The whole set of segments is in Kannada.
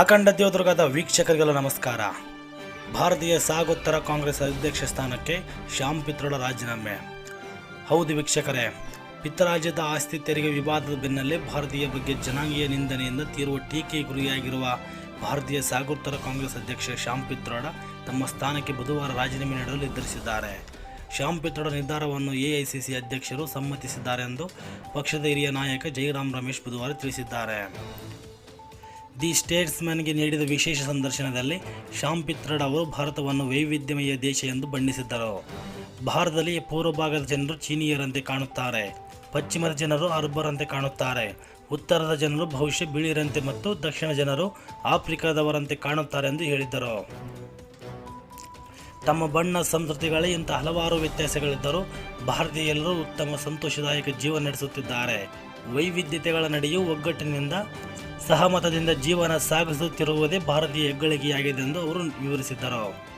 ಅಖಂಡ ದೇವದುರ್ಗದ ವೀಕ್ಷಕರಿಗೆಲ್ಲ ನಮಸ್ಕಾರ. ಭಾರತೀಯ ಸಾಗೋತ್ತರ ಕಾಂಗ್ರೆಸ್ ಅಧ್ಯಕ್ಷ ಸ್ಥಾನಕ್ಕೆ ಶ್ಯಾಮ್ ಪಿತ್ರೋಡ ರಾಜೀನಾಮೆ. ಹೌದು ವೀಕ್ಷಕರೇ ಪಿತ್ತರಾಜ್ಯದ ಆಸ್ತಿ ತೆರಿಗೆ ವಿವಾದದ ಬೆನ್ನಲ್ಲೇ ಭಾರತೀಯ ಬಗ್ಗೆ ಜನಾಂಗೀಯ ನಿಂದನೆಯಿಂದ ತೀರುವ ಟೀಕೆ ಗುರಿಯಾಗಿರುವ ಭಾರತೀಯ ಸಾಗೋತ್ತರ ಕಾಂಗ್ರೆಸ್ ಅಧ್ಯಕ್ಷ ಶ್ಯಾಮ್ ಪಿತ್ರೋಡ ತಮ್ಮ ಸ್ಥಾನಕ್ಕೆ ಬುಧವಾರ ರಾಜೀನಾಮೆ ನೀಡಲು ನಿರ್ಧರಿಸಿದ್ದಾರೆ. ಶ್ಯಾಮ್ ಪಿತ್ರೋಡ ನಿರ್ಧಾರವನ್ನು ಎಐಸಿಸಿ ಅಧ್ಯಕ್ಷರು ಸಮ್ಮತಿಸಿದ್ದಾರೆ ಎಂದು ಪಕ್ಷದ ಹಿರಿಯ ನಾಯಕ ಜೈರಾಮ್ ರಮೇಶ್ ಬುಧವಾರ ತಿಳಿಸಿದ್ದಾರೆ. ದಿ ಸ್ಟೇಟ್ಸ್ಮನ್ಗೆ ನೀಡಿದ ವಿಶೇಷ ಸಂದರ್ಶನದಲ್ಲಿ ಶ್ಯಾಮ್ ಪಿತ್ರಡ್ ಅವರು ಭಾರತವನ್ನು ವೈವಿಧ್ಯಮಯ ದೇಶ ಎಂದು ಬಣ್ಣಿಸಿದ್ದರು. ಭಾರತದಲ್ಲಿ ಪೂರ್ವ ಭಾಗದ ಜನರು ಚೀನೀಯರಂತೆ ಕಾಣುತ್ತಾರೆ, ಪಶ್ಚಿಮದ ಜನರು ಅರ್ಬರಂತೆ ಕಾಣುತ್ತಾರೆ, ಉತ್ತರದ ಜನರು ಬಹುಶಃ ಬಿಳಿಯರಂತೆ ಮತ್ತು ದಕ್ಷಿಣ ಜನರು ಆಫ್ರಿಕಾದವರಂತೆ ಕಾಣುತ್ತಾರೆ ಎಂದು ಹೇಳಿದ್ದರು. ತಮ್ಮ ಬಣ್ಣ ಸಂಸ್ಕೃತಿಗಳೇ ಇಂಥ ಹಲವಾರು ವ್ಯತ್ಯಾಸಗಳಿದ್ದರೂ ಭಾರತೀಯರು ಉತ್ತಮ, ಸಂತೋಷದಾಯಕ ಜೀವನ ನಡೆಸುತ್ತಿದ್ದಾರೆ. ವೈವಿಧ್ಯತೆಗಳ ನಡೆಯೂ ಒಗ್ಗಟ್ಟಿನಿಂದ ಸಹಮತದಿಂದ ಜೀವನ ಸಾಗಿಸುತ್ತಿರುವುದೇ ಭಾರತೀಯ ಹೆಗ್ಗಳಿಕೆಯಾಗಿದೆ ಎಂದು ಅವರು ವಿವರಿಸಿದ್ದರು.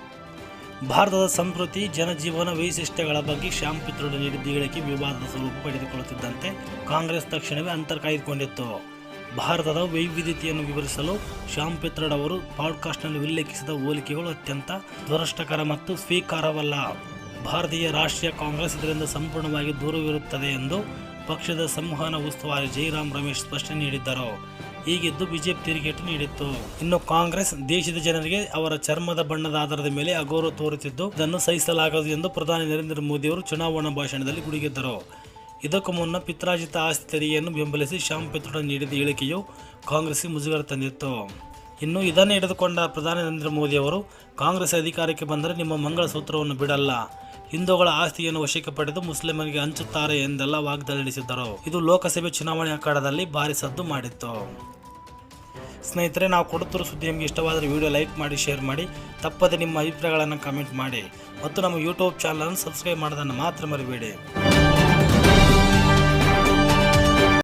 ಭಾರತದ ಸಂಸ್ಕೃತಿ, ಜನಜೀವನ ವೈಶಿಷ್ಟ್ಯಗಳ ಬಗ್ಗೆ ಶ್ಯಾಮ್ ಪಿತ್ರೋಡ ನೀಡಿದ್ದ ವಿವಾದದ ಸ್ವರೂಪ ಪಡೆದುಕೊಳ್ಳುತ್ತಿದ್ದಂತೆ ಕಾಂಗ್ರೆಸ್ ತಕ್ಷಣವೇ ಅಂತರ ಕಾಯ್ದುಕೊಂಡಿತ್ತು. ಭಾರತದ ವೈವಿಧ್ಯತೆಯನ್ನು ವಿವರಿಸಲು ಶ್ಯಾಮ್ ಪಿತ್ರೋಡ್ ಅವರು ಪಾಡ್ಕಾಸ್ಟ್ನಲ್ಲಿ ಉಲ್ಲೇಖಿಸಿದ ಹೋಲಿಕೆಗಳು ಅತ್ಯಂತ ದುರಷ್ಟಕರ ಮತ್ತು ಸ್ವೀಕಾರವಲ್ಲ. ಭಾರತೀಯ ರಾಷ್ಟ್ರೀಯ ಕಾಂಗ್ರೆಸ್ ಇದರಿಂದ ಸಂಪೂರ್ಣವಾಗಿ ದೂರವಿರುತ್ತದೆ ಎಂದು ಪಕ್ಷದ ಸಂವಹನ ಉಸ್ತುವಾರಿ ಜೈರಾಮ್ ರಮೇಶ್ ಸ್ಪಷ್ಟನೆ ನೀಡಿದ್ದರು. ಹೀಗಿದ್ದು ಬಿಜೆಪಿ ತಿರುಗೇಟು ನೀಡಿತ್ತು. ಇನ್ನು ಕಾಂಗ್ರೆಸ್ ದೇಶದ ಜನರಿಗೆ ಅವರ ಚರ್ಮದ ಬಣ್ಣದ ಆಧಾರದ ಮೇಲೆ ಅಗೌರವ ತೋರುತ್ತಿದ್ದು, ಇದನ್ನು ಸಹಿಸಲಾಗದು ಎಂದು ಪ್ರಧಾನಿ ನರೇಂದ್ರ ಮೋದಿ ಅವರು ಚುನಾವಣಾ ಭಾಷಣದಲ್ಲಿ ಗುಡುಗಿದ್ದರು. ಇದಕ್ಕೂ ಮುನ್ನ ಪಿತ್ರಾಜಿತ ಆಸ್ತಿ ತೆರಿಗೆಯನ್ನು ಬೆಂಬಲಿಸಿ ಶ್ಯಾಮ್ ಪಿತ್ರೋಡ ನೀಡಿದ ಹೇಳಿಕೆಯು ಕಾಂಗ್ರೆಸ್ಗೆ ಮುಜುಗರ ತಂದಿತ್ತು. ಇನ್ನು ಇದನ್ನು ಹಿಡಿದುಕೊಂಡ ಪ್ರಧಾನಿ ನರೇಂದ್ರ ಮೋದಿ ಅವರು, ಕಾಂಗ್ರೆಸ್ ಅಧಿಕಾರಕ್ಕೆ ಬಂದರೆ ನಿಮ್ಮ ಮಂಗಳ ಸೂತ್ರವನ್ನು ಬಿಡಲ್ಲ. ಹಿಂದೂಗಳ ಆಸ್ತಿಯನ್ನು ವಶಕ್ಕೆ ಪಡೆದು ಮುಸ್ಲಿಮರಿಗೆ ಹಂಚುತ್ತಾರೆ ಎಂದೆಲ್ಲ ವಾಗ್ದಾಳಿ ನಡೆಸಿದ್ದರು ಇದು ಲೋಕಸಭೆ ಚುನಾವಣೆ ಅಖಾಡದಲ್ಲಿ ಭಾರಿ ಸದ್ದು ಮಾಡಿತ್ತು. ಸ್ನೇಹಿತರೆ, ನಾವು ಕೊಡುತ್ತಿರುವ ಸುದ್ದಿ ನಿಮಗೆ ಇಷ್ಟವಾದರೆ ವಿಡಿಯೋ ಲೈಕ್ ಮಾಡಿ ಶೇರ್ ಮಾಡಿ, ತಪ್ಪದೆ ನಿಮ್ಮ ಅಭಿಪ್ರಾಯಗಳನ್ನು ಕಮೆಂಟ್ ಮಾಡಿ. ಮತ್ತು ನಮ್ಮ ಯೂಟ್ಯೂಬ್ ಚಾನಲನ್ನು ಸಬ್ಸ್ಕ್ರೈಬ್ ಮಾಡೋದನ್ನು ಮಾತ್ರ ಮರಿಬೇಡಿ.